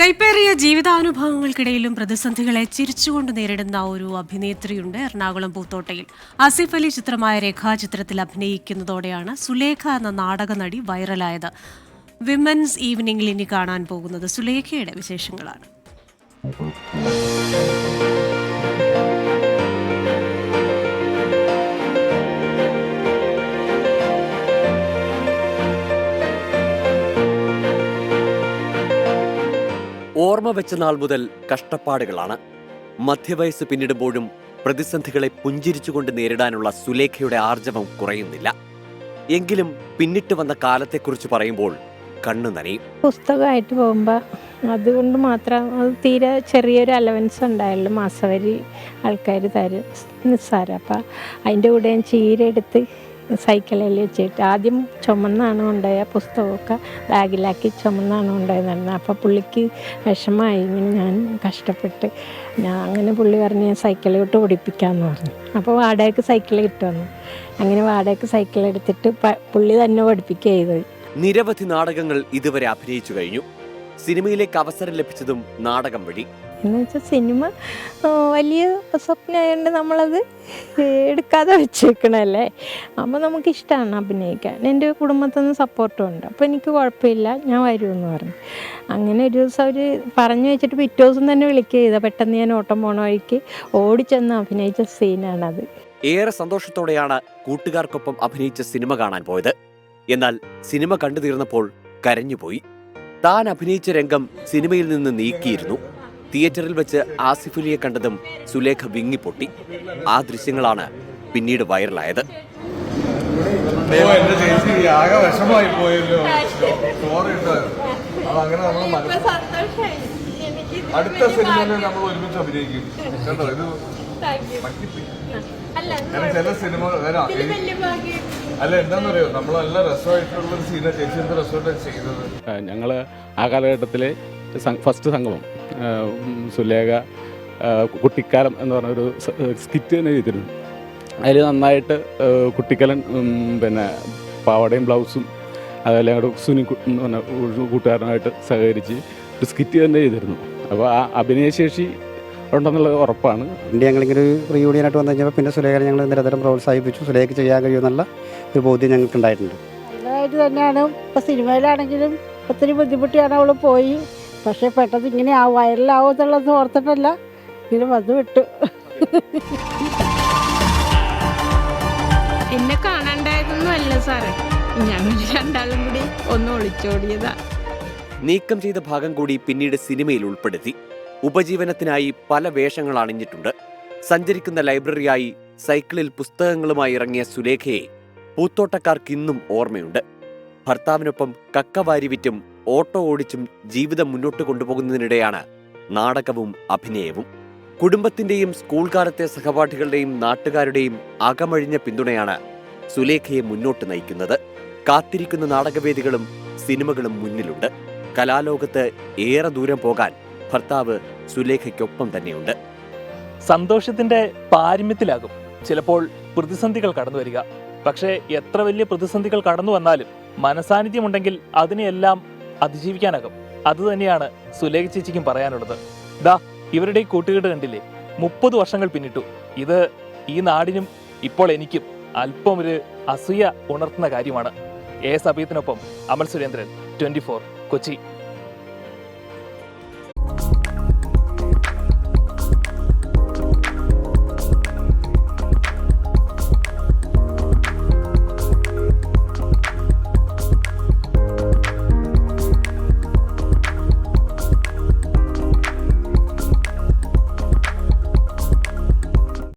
കൈപ്പേറിയ ജീവിതാനുഭവങ്ങൾക്കിടയിലും പ്രതിസന്ധികളെ ചിരിച്ചുകൊണ്ട് നേരിടുന്ന ഒരു അഭിനേത്രിയുണ്ട് എറണാകുളം പൂത്തോട്ടയിൽ. ആസിഫ് അലി ചിത്രമായ രേഖാചിത്രത്തിൽ അഭിനയിക്കുന്നതോടെയാണ് സുലേഖ എന്ന നാടക നടി വൈറലായത്. വിമൻസ് ഈവനിംഗിൽ ഇനി കാണാൻ പോകുന്നത് സുലേഖയുടെ വിശേഷങ്ങളാണ്. ഓർമ്മ വെച്ച നാൾ മുതൽ കഷ്ടപ്പാടുകളാണ്. മധ്യവയസ്സ് പിന്നിടുമ്പോഴും പ്രതിസന്ധികളെ പുഞ്ചിരിച്ചുകൊണ്ട് നേരിടാനുള്ള സുലേഖയുടെ ആർജവം കുറയുന്നില്ല. എങ്കിലും പിന്നിട്ട് വന്ന കാലത്തെക്കുറിച്ച് പറയുമ്പോൾ കണ്ണു നനയും. പുസ്തകമായിട്ട് പോകുമ്പോൾ അതുകൊണ്ട് മാത്രം അത് തീരെ ചെറിയൊരു അലവൻസ് ഉണ്ടായുള്ളൂ. മാസവരി ആൾക്കാർ തരും. നിസ്സാരം. അപ്പം അതിന്റെ കൂടെ ഞാൻ ചീര എടുത്ത് സൈക്കിളിൽ വെച്ചിട്ട് ആദ്യം ചുമന്നാണ് കൊണ്ടുപോയ പുസ്തകമൊക്കെ ബാഗിലാക്കി ചുമന്നാണ് കൊണ്ടുപോയെന്ന് അപ്പോൾ പുള്ളിക്ക് വിഷമമായി. ഇങ്ങനെ ഞാൻ കഷ്ടപ്പെട്ട് ഞാൻ അങ്ങനെ പുള്ളി പറഞ്ഞ് ഞാൻ സൈക്കിളിലോട്ട് ഓടിപ്പിക്കാമെന്ന് പറഞ്ഞു. അപ്പോൾ വാടകയ്ക്ക് സൈക്കിൾ കിട്ടുമെന്ന്. അങ്ങനെ വാടകയ്ക്ക് സൈക്കിൾ എടുത്തിട്ട് പുള്ളി തന്നെ പഠിപ്പിക്കുക ചെയ്തത്. നിരവധി നാടകങ്ങൾ ഇതുവരെ അഭിനയിച്ചു കഴിഞ്ഞു. സിനിമയിലേക്ക് അവസരം ലഭിച്ചതും നാടകം വഴി. എന്ന് വെച്ചാൽ സിനിമ വലിയ സ്വപ്നമായതുകൊണ്ട് നമ്മളത് എടുക്കാതെ വെച്ചേക്കണല്ലേ? അപ്പോൾ നമുക്കിഷ്ടമാണ് അഭിനയിക്കാൻ. എന്റെ കുടുംബത്തിൽ നിന്ന് സപ്പോർട്ടും ഉണ്ട് അപ്പോൾ എനിക്ക് കുഴപ്പമില്ല ഞാൻ വരുമെന്ന് പറഞ്ഞു. അങ്ങനെ ഒരു ദിവസം അവർ പറഞ്ഞു വെച്ചിട്ട് പിറ്റേ ദിവസം തന്നെ വിളിക്കുക ചെയ്താൽ പെട്ടെന്ന് ഞാൻ ഓട്ടം പോണ വഴിക്ക് ഓടിച്ചെന്ന് അഭിനയിച്ച സീനാണത്. ഏറെ സന്തോഷത്തോടെയാണ് കൂട്ടുകാർക്കൊപ്പം അഭിനയിച്ച സിനിമ കാണാൻ പോയത്. എന്നാൽ സിനിമ കണ്ടു തീർന്നപ്പോൾ കരഞ്ഞുപോയി. താൻ അഭിനയിച്ച രംഗം സിനിമയിൽ നിന്ന് നീക്കിയിരുന്നു. തിയേറ്ററിൽ വെച്ച് ആസിഫുലിയെ കണ്ടതും സുലേഖ വിങ്ങിപ്പൊട്ടി. ആ ദൃശ്യങ്ങളാണ് പിന്നീട് വൈറലായത്. അടുത്ത സിനിമയിൽ നമ്മൾ ഒരുമിച്ച് അഭിനയിക്കും. കേട്ടോ ഇത്? ചില സിനിമ അല്ല എന്താണെന്നറിയോ നമ്മൾ നല്ല രസമായിട്ടുള്ള ഒരു സീനാ ചേച്ചി എന്ത് രസമായിട്ടാണ് ചെയ്തത്? ഞങ്ങൾ ആ കാലഘട്ടത്തിലെ ഫസ്റ്റ് സംഗമം. സുലേഖ കുട്ടിക്കാലം എന്ന് പറഞ്ഞൊരു സ്കിറ്റ് തന്നെ ചെയ്തിരുന്നു. അതിൽ നന്നായിട്ട് കുട്ടിക്കലൻ പിന്നെ പാവാടയും ബ്ലൗസും അതുപോലെ ഞങ്ങളുടെ സുനി എന്ന് പറഞ്ഞ കൂട്ടുകാരനായിട്ട് സഹകരിച്ച് ഒരു സ്കിറ്റ് തന്നെ ചെയ്തിരുന്നു. അപ്പോൾ ആ അഭിനയശേഷി ഉണ്ടെന്നുള്ളത് ഉറപ്പാണ്. പിന്നെ ഞങ്ങളിങ്ങനെ ഒരു റീയൂണിയനായിട്ട് വന്നു കഴിഞ്ഞപ്പോൾ പിന്നെ സുലേഖനെ ഞങ്ങൾ നിരന്തരം പ്രോത്സാഹിപ്പിച്ചു. സുലേഖ ചെയ്യാൻ കഴിയുമെന്നുള്ള ഒരു ബോധ്യം ഞങ്ങൾക്ക് ഉണ്ടായിട്ടുണ്ട് നല്ലതായിട്ട് തന്നെയാണ്. ഇപ്പോൾ സിനിമയിലാണെങ്കിലും ഒത്തിരി ബുദ്ധിമുട്ടിയാണ് അവൾ പോയി. പക്ഷേ പെട്ടെന്ന് ഇങ്ങനെ ആ വയറിലാവുമെന്നുള്ളത് ഓർത്തിട്ടല്ല. ഇങ്ങനെ വന്ന് വിട്ടു. എന്നെ കാണണ്ടായതൊന്നുമല്ല സാറേ. ഞങ്ങൾ രണ്ടാളും കൂടി ഒന്ന് ഒളിച്ചോടിയതാ. നീക്കം ചെയ്ത ഭാഗം കൂടി പിന്നീട് സിനിമയിൽ ഉൾപ്പെടുത്തി. ഉപജീവനത്തിനായി പല വേഷങ്ങൾ അണിഞ്ഞിട്ടുണ്ട്. സഞ്ചരിക്കുന്ന ലൈബ്രറിയായി സൈക്കിളിൽ പുസ്തകങ്ങളുമായി ഇറങ്ങിയ സുലേഖയെ പൂത്തോട്ടക്കാർക്ക് ഇന്നും ഓർമ്മയുണ്ട്. ഭർത്താവിനൊപ്പം കക്കവാരി വിറ്റും ഓട്ടോ ഓടിച്ചും ജീവിതം മുന്നോട്ട് കൊണ്ടുപോകുന്നതിനിടെയാണ് നാടകവും അഭിനയവും. കുടുംബത്തിന്റെയും സ്കൂൾ കാലത്തെ സഹപാഠികളുടെയും നാട്ടുകാരുടെയും അകമഴിഞ്ഞ പിന്തുണയാണ് സുലേഖയെ മുന്നോട്ട് നയിക്കുന്നത്. കാത്തിരിക്കുന്ന നാടകവേദികളും സിനിമകളും മുന്നിലുണ്ട്. കലാലോകത്ത് ഏറെ ദൂരം പോകാൻ ഭർത്താവ് സുലേഖയ്ക്കൊപ്പം തന്നെയുണ്ട്. സന്തോഷത്തിന്റെ പാരമ്യത്തിലാകും ചിലപ്പോൾ പ്രതിസന്ധികൾ കടന്നു വരിക. പക്ഷേ എത്ര വലിയ പ്രതിസന്ധികൾ കടന്നു വന്നാലും മനസാന്നിധ്യമുണ്ടെങ്കിൽ അതിനെയെല്ലാം അതിജീവിക്കാനാകും. അതുതന്നെയാണ് സുലേഖ ചേച്ചിക്കും പറയാനുള്ളത്. ദാ ഇവരുടെ ഈ കൂട്ടുകെട്ട് കണ്ടില്ലേ? മുപ്പത് വർഷങ്ങൾ പിന്നിട്ടു. ഇത് ഈ നാടിനും ഇപ്പോൾ എനിക്കും അല്പം ഒരു അസൂയ ഉണർത്തുന്ന കാര്യമാണ്. A S Amal Surendran twenty Kochi.